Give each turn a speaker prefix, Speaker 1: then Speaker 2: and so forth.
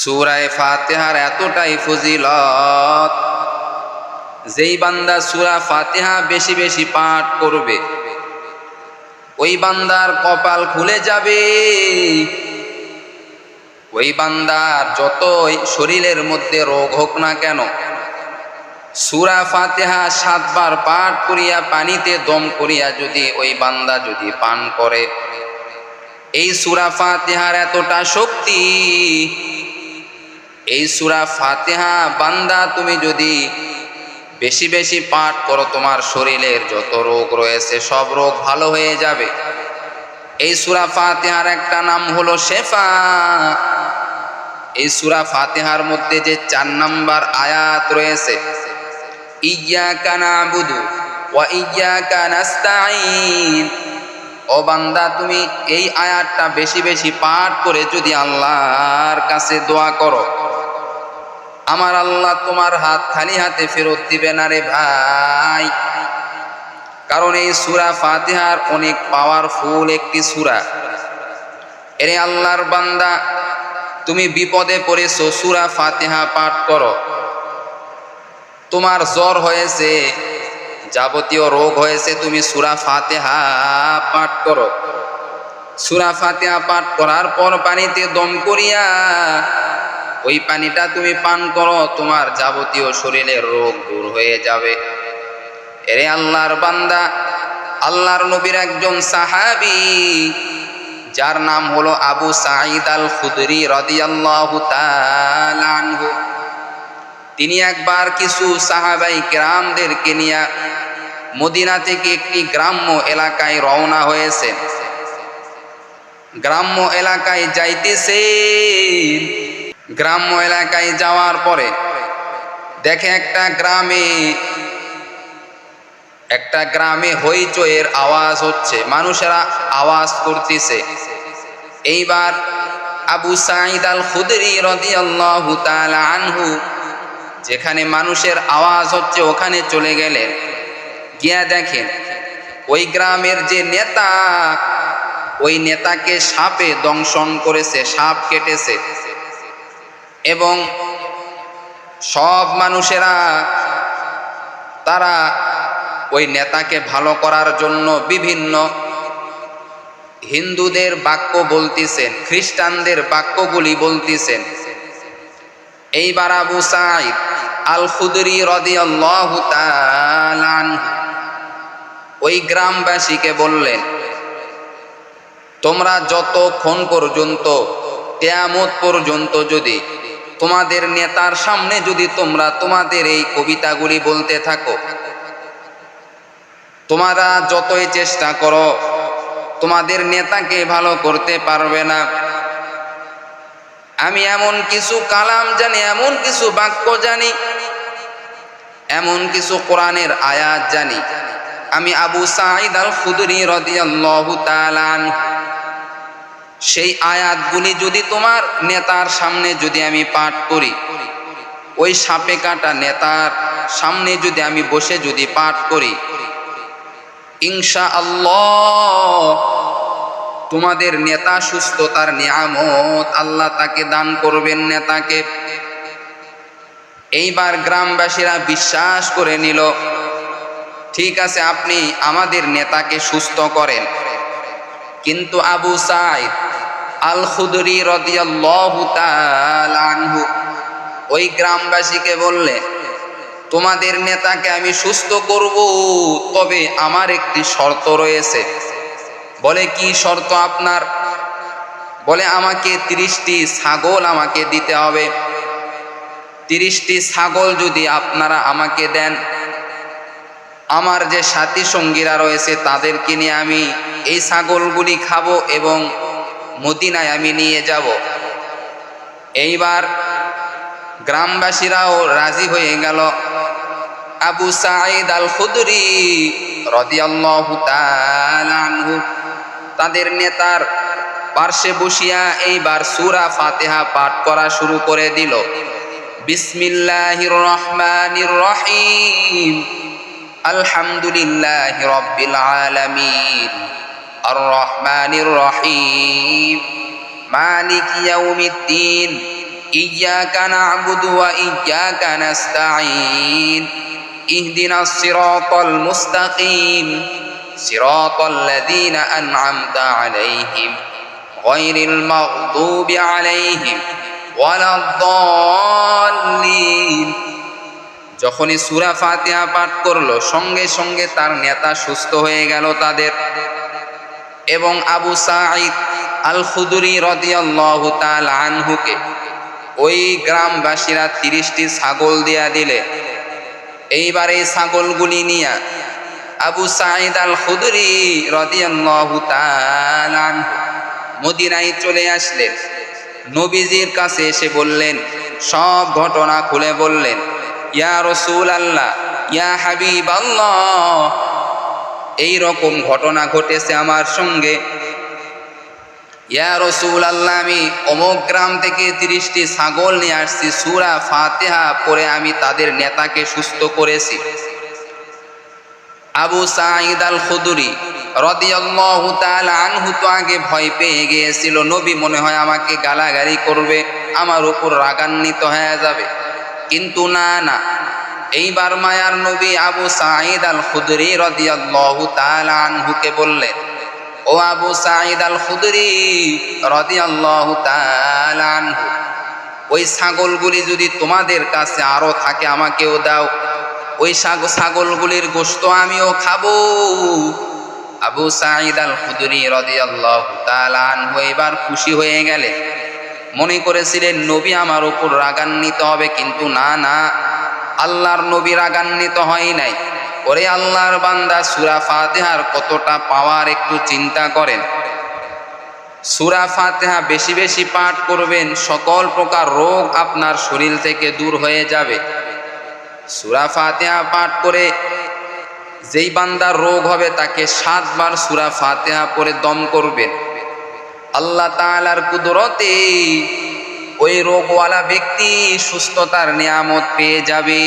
Speaker 1: সুরায় ফাতেহার এতটাই ফজিলত, যেই বান্দা সুরা ফাতেহা বেশি বেশি পাঠ করবে, ওই বান্দার কপাল খুলে যাবে। ওই বান্দার যতই শরীরের মধ্যে রোগ হোক না কেন, সুরা ফাতেহা সাতবার পাঠ করিয়া পানিতে দম করিয়া যদি ওই বান্দা যদি পান করে, এই সুরা ফাতেহার এতটা শক্তি এই সুরা ফাতেহা বান্দা, তুমি যদি বেশি বেশি পাঠ করো, তোমার শরীরের যত রোগ রয়েছে, সব রোগ ভালো হয়ে যাবে। এই সুরা ফাতেহার একটা নাম হলো শেফা। এই সুরা ফাতেহার মধ্যে যে চার নাম্বার আয়াত রয়েছে ইয়া কানা বুধু ওয়া ইয়া কানাস্তাইন ও বান্দা, তুমি এই আয়াতটা বেশি বেশি পাঠ করে যদি আল্লাহর কাছে দোয়া করো আমার আল্লাহ তোমার হাত খালি হাতে ফেরত দিবে না রে ভাই। কারণ এই সুরা ফাতিহার অনেক পাওয়ারফুল একটি সুরা। এরে আল্লাহর বান্দা, তুমি বিপদে পড়েছো, সুরা ফাতিহা পাঠ করো। তোমার জ্বর হয়েছে, যাবতীয় রোগ হয়েছে, তুমি সুরা ফাতেহা পাঠ করো। সুরা ফাতেহা পাঠ করার পর পানিতে দম করিয়া ওই পানিটা তুমি পান করো, তোমার যাবতীয় শরীরের রোগ দূর হয়ে যাবে। এরে আল্লাহর বান্দা, আল্লাহর নবীর একজন সাহাবি, যার নাম হলো আবু সাঈদ আল খুদরি রদিয়াল্লাহু আনহু। তিনি একবার কিছু সাহাবাই গ্রামদেরকে নিয়ে মদিনা থেকে একটি গ্রাম্য এলাকায় রওনা হয়েছে। গ্রাম্য এলাকায় যাইতেছে গ্রাম্য এলাকায় যাওয়ার পরে দেখে একটা গ্রামে একটা গ্রামে হইচয়ের আওয়াজ হচ্ছে, মানুষেরা আওয়াজ করতেছে। এইবার আবু সাঈদ আল খুদরি রদিয়াল্লাহু আনহু, যেখানে মানুষের আওয়াজ হচ্ছে, ওখানে চলে গেলেন। গিয়া দেখেন, ওই গ্রামের যে নেতা, ওই নেতাকে সাপে দংশন করেছে, সাপ কেটেছে। এবং সব মানুষেরা তারা ওই নেতাকে ভালো করার জন্য বিভিন্ন হিন্দুদের বাক্য বলতেছেন, খ্রিস্টানদের বাক্যগুলি বলতেছেন। এইবার আবু সাইদ আল খুদরি তাআলা ওই গ্রামবাসীকে বললেন, তোমরা যত যতক্ষণ পর্যন্ত, কেয়ামত পর্যন্ত যদি তোমাদের নেতার সামনে যদি তোমরা তোমাদের এই কবিতাগুলি বলতে থাকো। তোমরা যতই চেষ্টা করো, তোমাদের নেতাকে ভালো করতে পারবে না। আমি এমন কিছু কালাম জানি, এমন কিছু বাক্য জানি, এমন কিছু কোরআনের আয়াত জানি। আমি আবু সাঈদ আল খুদরি রদিয়াল্লাহু তাআলা সেই আয়াতগুলি যদি তোমার নেতার সামনে যদি আমি পাঠ করি, ওই সাপে কাটা নেতার সামনে যদি আমি বসে যদি পাঠ করি ইনশা আল্লাহ তোমাদের নেতা সুস্থতার নিয়ামত আল্লাহ তাকে দান করবেন নেতাকে। এইবার গ্রামবাসীরা বিশ্বাস করে নিল, ঠিক আছে আপনি আমাদের নেতাকে সুস্থ করেন। কিন্তু আবু সাইদ আল খুদরি রদিয়াল্লাহু আনহু। ওই গ্রামবাসীকে বললে, তোমাদের নেতাকে আমি সুস্থ করব, তবে আমার একটি শর্ত রয়েছে। বলে, কি শর্ত আপনার? বলে, আমাকে তিরিশটি ছাগল আমাকে দিতে হবে। তিরিশটি ছাগল যদি আপনারা আমাকে দেন, আমার যে সাথী সঙ্গীরা রয়েছে তাদেরকে নিয়ে আমি এই ছাগলগুলি খাব এবং মদিনায় আমি নিয়ে যাব। এইবার গ্রামবাসীরাও রাজি হয়ে গেল। আবু সাঈদ আল খুদরি রদিয়াল্লাহু আনহু, তাদের নেতার পার্শ্বে বসিয়া এইবার সূরা ফাতিহা পাঠ করা শুরু করে দিল। বিসমিল্লাহির রহমানির রহিম। আলহামদুলিল্লাহি রাব্বিল আলামিন। আর রহমানির রহিম মালিক ইয়াউমিদ্দিন ইyyaka na'budu ওয়া ইyyaka নাস্তাঈন ইহদিনাস সিরাতাল মুস্তাকিম সিরাতাল লাযীনা আন'আমতা আলাইহিম গায়রিল মাগদূবি আলাইহিম যখনই সুরা ফাতিহা পাঠ করল, সঙ্গে সঙ্গে তার নেতা সুস্থ হয়ে গেল তাদের। এবং আবু সাঈদ আল খুদুরি রদিয়াল্লাহু তাআলা আনহুকে ওই গ্রামবাসীরা তিরিশটি ছাগল দিয়া দিলে। এইবার এই ছাগলগুলি নিয়া আবু সাঈদ আল খুদরি রদিয়াল্লাহু তাআলা আনহু মদিনায় চলে আসলেন। নবীজির কাছে এসে বললেন, সব ঘটনা খুলে বললেন, ইয়া রসুল আল্লাহ ইয়া হাবিব আল্লাহ এই রকম ঘটনা ঘটেছে আমার সঙ্গে। ইয়া রসুল আল্লাহ আমি অমুক গ্রাম থেকে তিরিশটি ছাগল নিয়ে আসছি, সুরা ফাতেহা পরে আমি তাদের নেতাকে সুস্থ করেছি। আবু সাঈদ আল খুদুরি রদিয়াল্লাহু তাআলা আনহু আগে ভয় পেয়ে গিয়েছিল, নবী মনে হয় আমাকে গালাগালি করবে, আমার উপর রাগান্বিত হয়ে যাবে। কিন্তু না না এইবার মায়ার নবী আবু সাঈদ আল খুদরি রদিয়াল্লাহু তাআলা আনহুকে বললেন, ও আবু সাঈদ আল খুদরি রদিয়াল্লাহু তাআলা আনহু, ওই ছাগলগুলি যদি তোমাদের কাছে আরও থাকে আমাকেও দাও। ওই ছাগ- ছাগলগুলির গোশত আমিও খাব। আবু সাঈদ আল খুদরি রদিয়াল্লাহু তাআলা আনহু এবার খুশি হয়ে গেলে মনে করেছিলেন, নবী আমার উপর রাগান্বিত হবে, কিন্তু না না আল্লাহর নবী রাগান্বিত হয় নাই। ওরে আল্লাহর বান্দা, সুরা ফাতেহার কতটা পাওয়ার একটু চিন্তা করেন। সুরা ফাতেহা বেশি বেশি পাঠ করবেন, সকল প্রকার রোগ আপনার শরীর থেকে দূর হয়ে যাবে। সুরা ফাতেহা পাঠ করে যেই বান্দার রোগ হবে, তাকে সাতবার সুরা ফাতেহা পরে দম করবেন। আল্লাহ তাআলার কুদরতে ওই রোগওয়ালা ব্যক্তি সুস্থতার নিয়ামত পেয়ে যাবে।